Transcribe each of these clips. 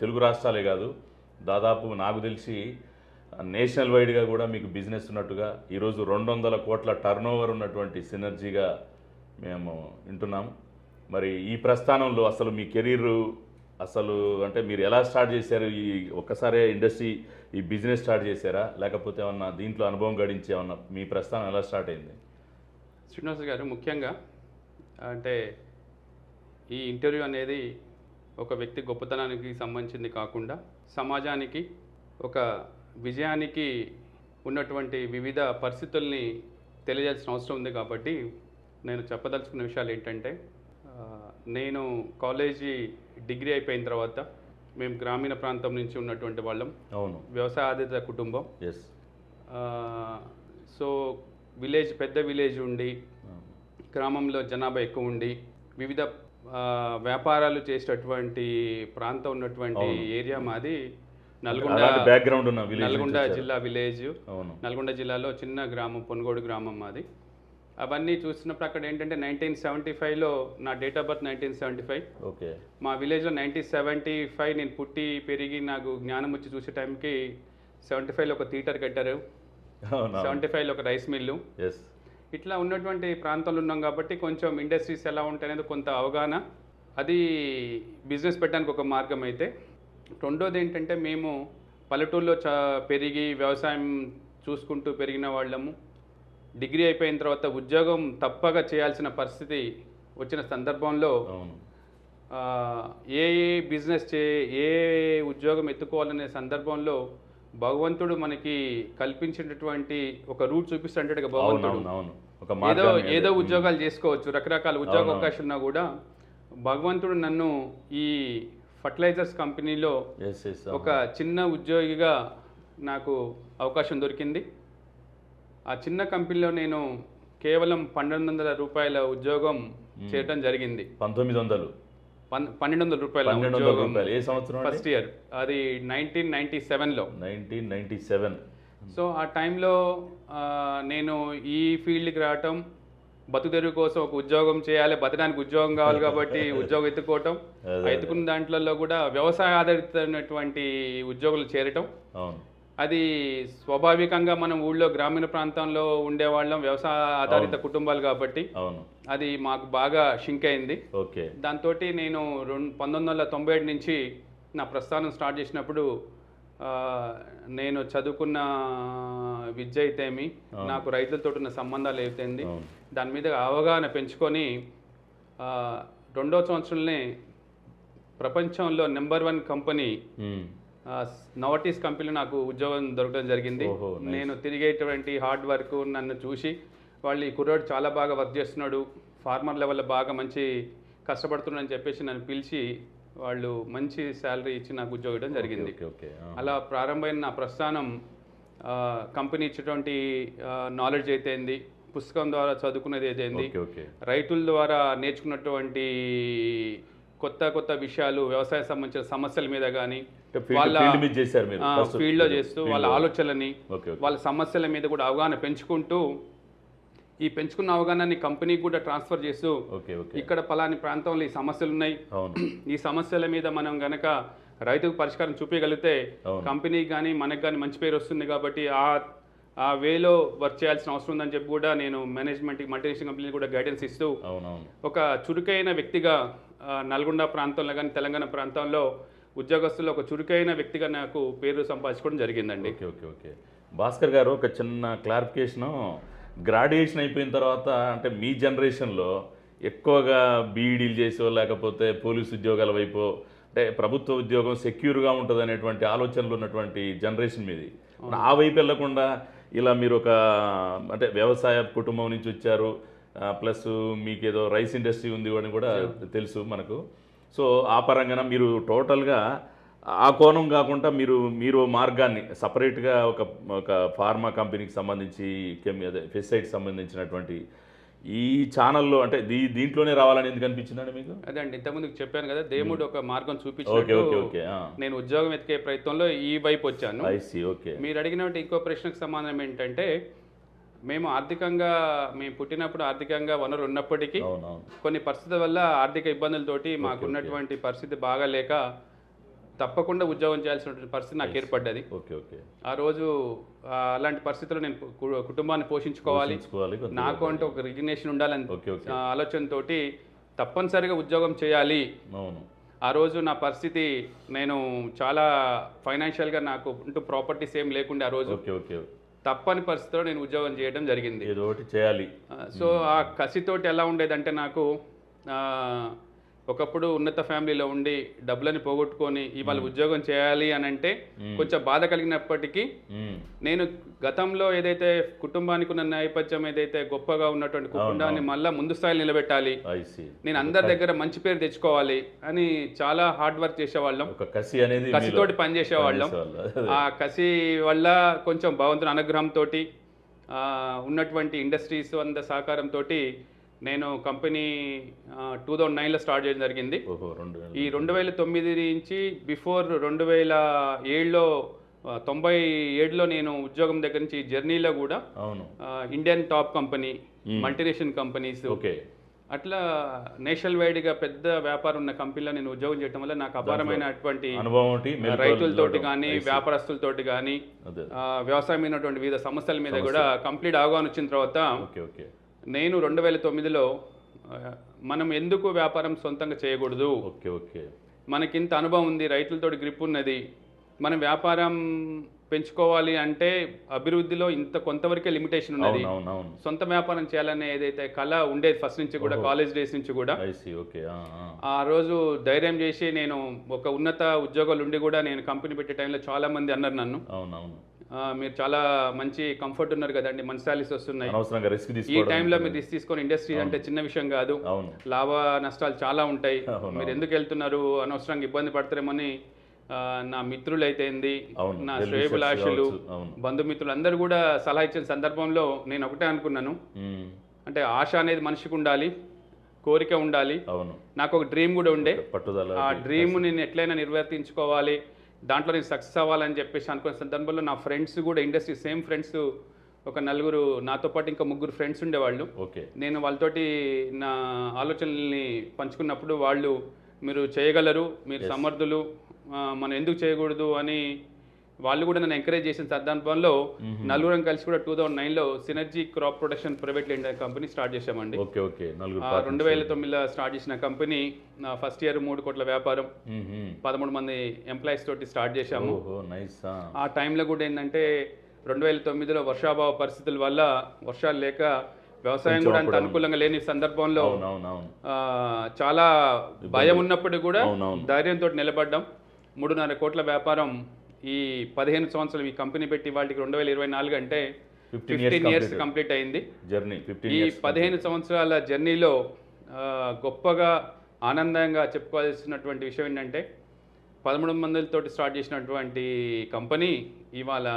తెలుగు రాష్ట్రాలే కాదు దాదాపు నాకు తెలిసి నేషనల్ వైడ్గా కూడా మీకు బిజినెస్ ఉన్నట్టుగా ఈరోజు రెండు వందల కోట్ల టర్న్ ఓవర్ ఉన్నటువంటి సినర్జీగా మేము వింటున్నాం. మరి ఈ ప్రస్థానంలో అసలు మీ కెరీర్ అసలు అంటే మీరు ఎలా స్టార్ట్ చేశారు? ఈ ఒక్కసారే ఇండస్ట్రీ ఈ బిజినెస్ స్టార్ట్ చేశారా? లేకపోతే ఏమన్నా దీంట్లో అనుభవం గడించి ఏమన్నా మీ ప్రస్థానం ఎలా స్టార్ట్ అయింది? శ్రీనివాస్ గారు ముఖ్యంగా అంటే ఈ ఇంటర్వ్యూ అనేది ఒక వ్యక్తి గొప్పతనానికి సంబంధించింది కాకుండా సమాజానికి ఒక విజయానికి ఉన్నటువంటి వివిధ పరిస్థితుల్ని తెలియజేయాల్సిన అవసరం ఉంది కాబట్టి నేను చెప్పదలుచుకున్న విషయాలు ఏంటంటే నేను కాలేజీ డిగ్రీ అయిపోయిన తర్వాత మేము గ్రామీణ ప్రాంతం నుంచి ఉన్నటువంటి వాళ్ళం. అవును. వ్యవసాయ ఆధారిత కుటుంబం. ఎస్ సో విలేజ్ పెద్ద విలేజ్ ఉండి గ్రామంలో జనాభా ఎక్కువ ఉండి వివిధ వ్యాపారాలు చేసేటటువంటి ప్రాంతం ఉన్నటువంటి ఏరియా మాది. నల్గొండ బ్యాక్గ్రౌండ్ ఉన్న నల్గొండ జిల్లా విలేజ్ నల్గొండ జిల్లాలో చిన్న గ్రామం పొనుగోడు గ్రామం మాది. అవన్నీ చూసినప్పుడు అక్కడ ఏంటంటే నైన్టీన్ సెవెంటీ ఫైవ్లో నా date of birth nineteen seventy five okay. మా విలేజ్లో నైన్టీన్ సెవెంటీ ఫైవ్ నేను పుట్టి పెరిగి నాకు జ్ఞానం వచ్చి చూసే టైంకి సెవెంటీ ఫైవ్లో ఒక థియేటర్ కట్టారు. సెవెంటీ ఫైవ్లో ఒక రైస్ మిల్లు ఎస్ ఇట్లా ఉన్నటువంటి ప్రాంతంలో ఉన్నాం కాబట్టి కొంచెం ఇండస్ట్రీస్ ఎలా ఉంటాయి అనేది కొంత అవగాహన. అది బిజినెస్ పెట్టడానికి ఒక మార్గం అయితే. రెండోది ఏంటంటే మేము పల్లెటూరులో చా పెరిగి వ్యవసాయం చూసుకుంటూ పెరిగిన వాళ్ళము. డిగ్రీ అయిపోయిన తర్వాత ఉద్యోగం తప్పగా చేయాల్సిన పరిస్థితి వచ్చిన సందర్భంలో ఏ ఏ బిజినెస్ చే ఏ ఉద్యోగం ఎత్తుకోవాలనే సందర్భంలో భగవంతుడు మనకి కల్పించినటువంటి ఒక రూట్ చూపిస్తుంటాడు భగవంతుడు. ఏదో ఏదో ఉద్యోగాలు చేసుకోవచ్చు రకరకాల ఉద్యోగ అవకాశాలు ఉన్నా కూడా భగవంతుడు నన్ను ఈ ఫర్టిలైజర్స్ కంపెనీలో ఒక చిన్న ఉద్యోగిగా నాకు అవకాశం దొరికింది. ఆ చిన్న కంపెనీలో నేను కేవలం పన్నెండు వందల రూపాయల ఉద్యోగం చేయడం జరిగింది. పంతొమ్మిది వందలు. పన్నెండు వందల రూపాయల పన్నెండు వందల రూపాయలు. ఏ సంవత్సరం ఫస్ట్ ఇయర్. అది నైన్టీన్ నైన్టీ సెవెన్లో. Nineteen ninety seven. సో ఆ టైంలో నేను ఈ ఫీల్డ్కి రావటం బతుకుదెరువు కోసం ఒక ఉద్యోగం చేయాలి బతకడానికి ఉద్యోగం కావాలి కాబట్టి ఉద్యోగం ఎత్తుకోవటం ఎత్తుకున్న దాంట్లలో కూడా వ్యవసాయ ఆధారితమైనటువంటి ఉద్యోగులు చేరటం. అది స్వాభావికంగా మనం ఊళ్ళో గ్రామీణ ప్రాంతంలో ఉండేవాళ్ళం వ్యవసాయ ఆధారిత కుటుంబాలు కాబట్టి. అది మాకు బాగా షింక్ అయింది. ఓకే. దాంతో నేను రెండు పంతొమ్మిది వందల తొంభై ఏడు నుంచి నా ప్రస్థానం స్టార్ట్ చేసినప్పుడు నేను చదువుకున్న విద్య అయితేమి నాకు రైతులతో ఉన్న సంబంధాలు అయితేంది అవును. దాని మీద అవగాహన పెంచుకొని రెండో సంవత్సరంలోనే ప్రపంచంలో నెంబర్ వన్ కంపెనీ. నవటీస్ కంపెనీలో నాకు ఉద్యోగం దొరకడం జరిగింది. నేను తిరిగేటువంటి హార్డ్ వర్క్ నన్ను చూసి వాళ్ళు ఈ కుర్రాడు చాలా బాగా వర్క్ చేస్తున్నాడు ఫార్మర్ లెవెల్లో బాగా మంచి కష్టపడుతున్నాడు అని చెప్పేసి నన్ను పిలిచి వాళ్ళు మంచి శాలరీ ఇచ్చి నాకు ఉద్యోగం ఇవ్వడం జరిగింది. అలా ప్రారంభమైన నా ప్రస్థానం కంపెనీ ఇచ్చేటువంటి నాలెడ్జ్ అయితేంది పుస్తకం ద్వారా చదువుకున్నది ఏదైంది రైతుల ద్వారా నేర్చుకున్నటువంటి కొత్త కొత్త విషయాలు వ్యవసాయ సంబంధించిన సమస్యల మీద కానీ first ఫీల్డ్లో చేస్తూ వాళ్ళ. ఆలోచనలని ఓకే వాళ్ళ సమస్యల మీద కూడా అవగాహన పెంచుకుంటూ ఈ పెంచుకున్న అవగాహనని కంపెనీకి కూడా ట్రాన్స్ఫర్ చేస్తూ ఇక్కడ పలాని ప్రాంతంలో ఈ సమస్యలు ఉన్నాయి. ఈ సమస్యల మీద మనం గనక రైతుకు పరిష్కారం చూపించగలిగితే. కంపెనీకి కానీ మనకు కానీ మంచి పేరు వస్తుంది కాబట్టి ఆ ఆ వేలో వర్క్ చేయాల్సిన అవసరం ఉందని చెప్పి కూడా నేను మేనేజ్మెంట్కి మల్టీనేషనల్ కంపెనీ కూడా గైడెన్స్ ఇస్తూ ఒక చురుకైన వ్యక్తిగా నల్గొండ ప్రాంతంలో కానీ తెలంగాణ ప్రాంతంలో ఉద్యోగస్తుల్లో ఒక చురుకైన వ్యక్తిగా నాకు పేరు సంపాదించుకోవడం జరిగిందండి. Okay okay okay. భాస్కర్ గారు ఒక చిన్న క్లారిఫికేషను గ్రాడ్యుయేషన్ అయిపోయిన తర్వాత అంటే మీ జనరేషన్లో ఎక్కువగా బీఈడీలు చేసో లేకపోతే పోలీస్ ఉద్యోగాల వైపు అంటే ప్రభుత్వ ఉద్యోగం సెక్యూర్గా ఉంటుంది అనేటువంటి ఆలోచనలు ఉన్నటువంటి జనరేషన్ మీది. ఆ వైపు వెళ్ళకుండా ఇలా మీరు ఒక అంటే వ్యవసాయ కుటుంబం నుంచి వచ్చారు ప్లస్ మీకు ఏదో రైస్ ఇండస్ట్రీ ఉంది అని కూడా తెలుసు మనకు. సో ఆ పరంగా మీరు టోటల్గా ఆ కోణం కాకుండా మీరు మీరు మార్గాన్ని సపరేట్గా ఒక ఒక ఫార్మా కంపెనీకి సంబంధించి కెమి అదే పెస్టిసైడ్కి సంబంధించినటువంటి ఈ ఛానల్లో అంటే దీ దీంట్లోనే రావాలని ఎందుకు అనిపించిందండి మీకు? అదే అండి ఇంతకుముందు చెప్పాను కదా దేవుడు ఒక మార్గం ఓకే నేను ఉద్యోగం వెతికే ప్రయత్నంలో ఈ వైపు వచ్చాను. మీరు అడిగినట్టు ఇంకో ప్రశ్నకు సమాధానం ఏంటంటే మేము ఆర్థికంగా మేము పుట్టినప్పుడు ఆర్థికంగా వనరులు ఉన్నప్పటికీ కొన్ని పరిస్థితుల వల్ల ఆర్థిక ఇబ్బందులతోటి మాకు ఉన్నటువంటి పరిస్థితి బాగాలేక తప్పకుండా ఉద్యోగం చేయాల్సినటువంటి పరిస్థితి నాకు ఏర్పడ్డది. Okay okay. ఆ రోజు అలాంటి పరిస్థితుల్లో నేను కుటుంబాన్ని పోషించుకోవాలి. నాకు అంటే ఒక రిజిగ్నేషన్ ఉండాలని ఓకే ఓకే. ఆ, ఆలోచనతోటి తప్పనిసరిగా ఉద్యోగం చేయాలి. ఆ రోజు నా పరిస్థితి నేను చాలా ఫైనాన్షియల్గా నాకు అంటూ ప్రాపర్టీస్ ఏం లేకుండే ఆ రోజు. Okay okay. తప్పని పరిస్థితిలో నేను ఉద్యోగం చేయడం జరిగింది. ఏదో ఒకటి చేయాలి. సో ఆ కసితోటి ఎలా ఉండేదంటే నాకు ఒకప్పుడు ఉన్నత ఫ్యామిలీలో ఉండి డబ్బులని పోగొట్టుకొని ఇవాళ ఉద్యోగం చేయాలి అని అంటే కొంచెం బాధ కలిగినప్పటికీ. నేను గతంలో ఏదైతే కుటుంబానికి ఉన్న నేపథ్యం ఏదైతే గొప్పగా ఉన్నటువంటి కుటుంబాన్ని మళ్ళా ముందు స్థాయిలో నిలబెట్టాలి. నేను అందరి దగ్గర మంచి పేరు తెచ్చుకోవాలి అని చాలా హార్డ్ వర్క్ చేసేవాళ్ళం కసి అనేది కసితోటి పనిచేసేవాళ్ళం. ఆ కసి వల్ల కొంచెం భగవంతుని అనుగ్రహంతో ఉన్నటువంటి ఇండస్ట్రీస్ అంద సహకారంతో నేను కంపెనీ టూ థౌజండ్ నైన్లో స్టార్ట్ చేయడం జరిగింది. ఈ రెండు వేల తొమ్మిది నుంచి బిఫోర్ రెండు వేల ఏడులో తొంభై ఏడులో నేను ఉద్యోగం దగ్గర నుంచి ఈ జర్నీలో కూడా Indian top company multinational companies okay అట్లా నేషనల్ వైడ్గా పెద్ద వ్యాపారం ఉన్న కంపెనీలో నేను ఉద్యోగం చేయడం వల్ల నాకు అపారమైనటువంటి రైతులతోటి. కానీ. వ్యాపారస్తులతోటి కానీ వ్యవసాయం అయినటువంటి వివిధ సమస్యల మీద కూడా కంప్లీట్ అవగాహన వచ్చిన తర్వాత ఓకే ఓకే నేను రెండు వేల తొమ్మిదిలో మనం ఎందుకు వ్యాపారం సొంతంగా చేయకూడదు? Okay okay. మనకింత అనుభవం ఉంది రైతులతోటి గ్రిప్ ఉన్నది. మనం వ్యాపారం పెంచుకోవాలి అంటే అభివృద్ధిలో ఇంత కొంతవరకే లిమిటేషన్ ఉన్నది. సొంత వ్యాపారం చేయాలనే ఏదైతే కళ ఉండేది ఫస్ట్ నుంచి కూడా కాలేజ్ డేస్ నుంచి కూడా. ఆ, రోజు ధైర్యం చేసి నేను ఒక ఉన్నత ఉద్యోగాలు ఉండి కూడా నేను కంపెనీ పెట్టే టైంలో చాలా మంది అన్నారు నన్ను. మీరు చాలా మంచి కంఫర్ట్ ఉన్నారు కదండి. మంచి సాలీస్ వస్తున్నాయి. ఈ టైంలో మీరు రిస్క్ తీసుకొని ఇండస్ట్రీ అంటే చిన్న విషయం కాదు. లాభ నష్టాలు చాలా ఉంటాయి. మీరు ఎందుకు వెళ్తున్నారు? అనవసరంగా ఇబ్బంది పడతారేమని నా మిత్రులు అయితేంది అవును, నా శ్రేయభిలాషులు. బంధుమిత్రులు అందరూ కూడా సలహా ఇచ్చిన సందర్భంలో నేను ఒకటే అనుకున్నాను. అంటే ఆశ అనేది మనిషికి ఉండాలి కోరిక ఉండాలి. నాకు ఒక డ్రీమ్ కూడా ఉండే. ఆ డ్రీమ్ నేను ఎట్లయినా నిర్వర్తించుకోవాలి. దాంట్లో నేను సక్సెస్ అవ్వాలని చెప్పేసి అనుకున్న సందర్భంలో నా ఫ్రెండ్స్ కూడా ఇండస్ట్రీ సేమ్ ఫ్రెండ్స్ ఒక నలుగురు నాతో పాటు ఇంకా ముగ్గురు ఫ్రెండ్స్ ఉండేవాళ్ళు. ఓకే. నేను వాళ్ళతోటి నా ఆలోచనల్ని పంచుకున్నప్పుడు వాళ్ళు మీరు చేయగలరు మీరు సమర్థులు మనం ఎందుకు చేయకూడదు అని వాళ్ళు కూడా నన్ను ఎంకరేజ్ చేసిన సందర్భంలో నలుగురం కలిసి కూడా టూ థౌజండ్ నైన్లో synergy crop production private limited company start చేశామండి. రెండు వేల తొమ్మిదిలో స్టార్ట్ చేసిన కంపెనీ ఫస్ట్ ఇయర్ మూడు కోట్ల వ్యాపారం. పదమూడు మంది ఎంప్లాయీస్ తోటి స్టార్ట్ చేశాము. ఆ. టైంలో కూడా ఏంటంటే రెండు వేల తొమ్మిదిలో వర్షాభావ పరిస్థితుల వల్ల వర్షాలు లేక వ్యవసాయం కూడా అంత అనుకూలంగా లేని సందర్భంలో చాలా భయం ఉన్నప్పుడు కూడా. ధైర్యంతో నిలబడ్డాం. మూడున్నర కోట్ల వ్యాపారం ఈ పదిహేను సంవత్సరాలు ఈ కంపెనీ పెట్టి వాళ్ళకి రెండు వేల ఇరవై నాలుగు అంటే ఫిఫ్టీన్ ఇయర్స్ కంప్లీట్ అయింది. జర్నీ ఈ పదిహేను సంవత్సరాల జర్నీలో గొప్పగా ఆనందంగా చెప్పుకోవాల్సినటువంటి విషయం ఏంటంటే పదమూడు మందితోటి స్టార్ట్ చేసినటువంటి కంపెనీ ఇవాళ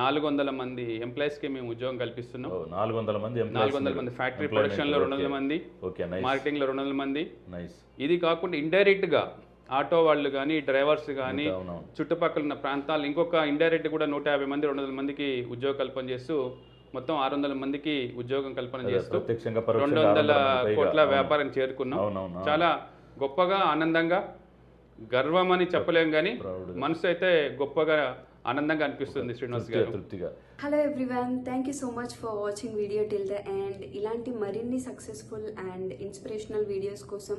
నాలుగు వందల మంది ఎంప్లాయీస్కి మేము ఉద్యోగం కల్పిస్తున్నాం. నాలుగు వందల మంది నాలుగు వందల మంది ఫ్యాక్టరీ ప్రొడక్షన్లో రెండు వందల మంది మార్కెటింగ్లో రెండు వందల మంది. ఇది కాకుండా ఇండైరెక్ట్గా ఆటో వాళ్ళు కానీ డ్రైవర్స్ కానీ చుట్టుపక్కల ఉన్న ప్రాంతాలు ఇంకొక ఇండైరెక్ట్ కూడా నూట యాభై మంది రెండు వందల మందికి ఉద్యోగ కల్పన చేస్తూ మొత్తం ఆరు వందల మందికి ఉద్యోగం కల్పన చేస్తూ ప్రత్యక్షంగా రెండు పరోక్షంగా వందల కోట్ల. వ్యాపారం చేరుకున్నాం. చాలా గొప్పగా ఆనందంగా గర్వం అని చెప్పలేం కానీ. మనసు అయితే గొప్పగా ఆనందంగా అనిపిస్తుంది శ్రీనివాస్ తృప్తిగా గారు. తృప్తిగా. Hello everyone thank you so much for watching video till the end ఇలాంటి మరిన్ని సక్సెస్ఫుల్ అండ్ ఇన్స్పిరేషనల్ వీడియోస్ కోసం